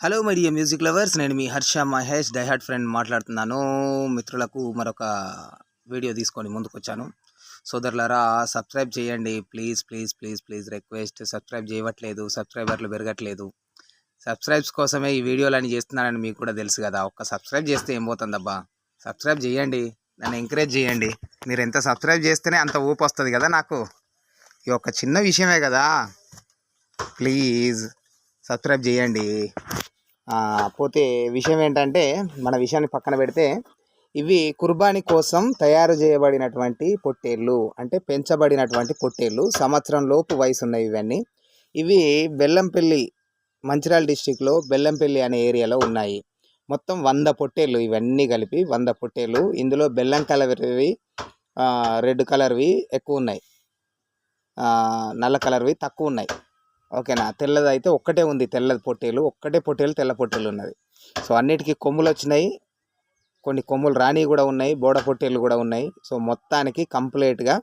Hello my dear music lovers నేను మీ Harsha Mahesh diehard friend మాట్లాడుతున్నాను. మిత్రులకు మరొక వీడియో తీసుకొని ముందుకొచ్చాను. సోదరులారా సబ్స్క్రైబ్ చేయండి. Please please please please request subscribe చేయట్లేదు సబ్స్క్రైబర్లు పెరగట్లేదు. సబ్స్క్రైబ్స్ కోసమే ఈ వీడియోలని చేస్తున్నానని మీకు కూడా తెలుసు కదా. ఒక్క సబ్స్క్రైబ్ చేస్తే ఏం పోతుందబ్బా? సబ్స్క్రైబ్ చేయండి. నన్ను ఎంకరేజ్ చేయండి. మీరు ఎంత సబ్స్క్రైబ్ చేస్తేనే అంత ఊపు వస్తుంది కదా నాకు. ఈ ఒక చిన్న విషయమే కదా. ప్లీజ్ సబ్స్క్రైబ్ చేయండి. పోతే విషయం ఏంటంటే మన విషయాన్ని పక్కన పెడితే ఇవి కుర్బానీ కోసం తయారు చేయబడినటువంటి పొట్టేళ్ళు అంటే పెంచబడినటువంటి పొట్టేళ్ళు సంవత్సరం లోపు వయసు ఉన్నాయి ఇవన్నీ. ఇవి బెల్లంపల్లి మంచిర్యాల డిస్టిక్లో బెల్లంపల్లి అనే ఏరియాలో ఉన్నాయి. మొత్తం వంద పొట్టేళ్ళు ఇవన్నీ కలిపి వంద పొట్టేళ్ళు. ఇందులో బెల్లం కలర్వి రెడ్ కలర్వి ఎక్కువ ఉన్నాయి. నల్ల కలర్వి తక్కువ ఉన్నాయి. ఓకేనా? తెల్లది అయితే ఒక్కటే ఉంది తెల్లది పొట్టేలు. ఒక్కటే పొట్టేలు తెల్ల పొట్టేలు ఉన్నది. సో అన్నిటికీ కొమ్ములు వచ్చినాయి. కొన్ని కొమ్ములు రాణి కూడా ఉన్నాయి బోడ పొట్టేళ్ళు కూడా ఉన్నాయి. సో మొత్తానికి కంప్లీట్గా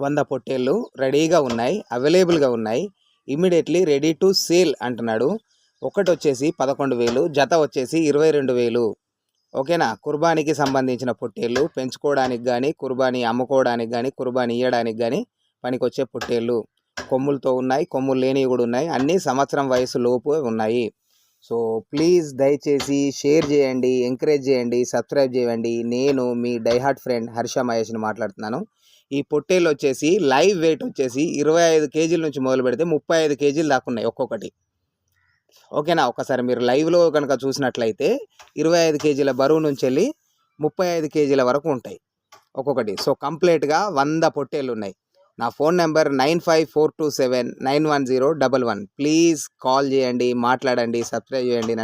వంద పొట్టేళ్ళు రెడీగా ఉన్నాయి అవైలబుల్గా ఉన్నాయి. ఇమీడియట్లీ రెడీ టు సేల్ అంటున్నాడు. ఒకటి వచ్చేసి పదకొండు వేలు జత వచ్చేసి ఇరవై రెండు వేలు. ఓకేనా? కుర్బానీకి సంబంధించిన పొట్టేళ్ళు పెంచుకోవడానికి కానీ కుర్బానీ అమ్ముకోవడానికి కానీ కుర్బానీ ఇవ్వడానికి కానీ పనికొచ్చే పొట్టేళ్ళు కొమ్ములతో ఉన్నాయి కొమ్ములు లేనివి కూడా ఉన్నాయి. అన్నీ సంవత్సరం వయసు లోపు ఉన్నాయి. సో ప్లీజ్ దయచేసి షేర్ చేయండి ఎంకరేజ్ చేయండి సబ్స్క్రైబ్ చేయండి. నేను మీ డైహార్ట్ ఫ్రెండ్ హర్ష మహేష్ని మాట్లాడుతున్నాను. ఈ పొట్టేలు వచ్చేసి లైవ్ వెయిట్ వచ్చేసి ఇరవై ఐదు కేజీల నుంచి మొదలు పెడితే ముప్పై ఐదు కేజీలు దాకా ఉన్నాయి ఒక్కొక్కటి. ఓకేనా ఒకసారి మీరు లైవ్లో కనుక చూసినట్లయితే ఇరవై ఐదు కేజీల బరువు నుంచి వెళ్ళి ముప్పై ఐదు కేజీల వరకు ఉంటాయి ఒక్కొక్కటి. సో కంప్లీట్గా వంద పొట్టేలు ఉన్నాయి. నా phone number nine five four two seven nine one zero double one. Please call చేయండి మాట్లాడండి సబ్స్క్రైబ్ చేయండి.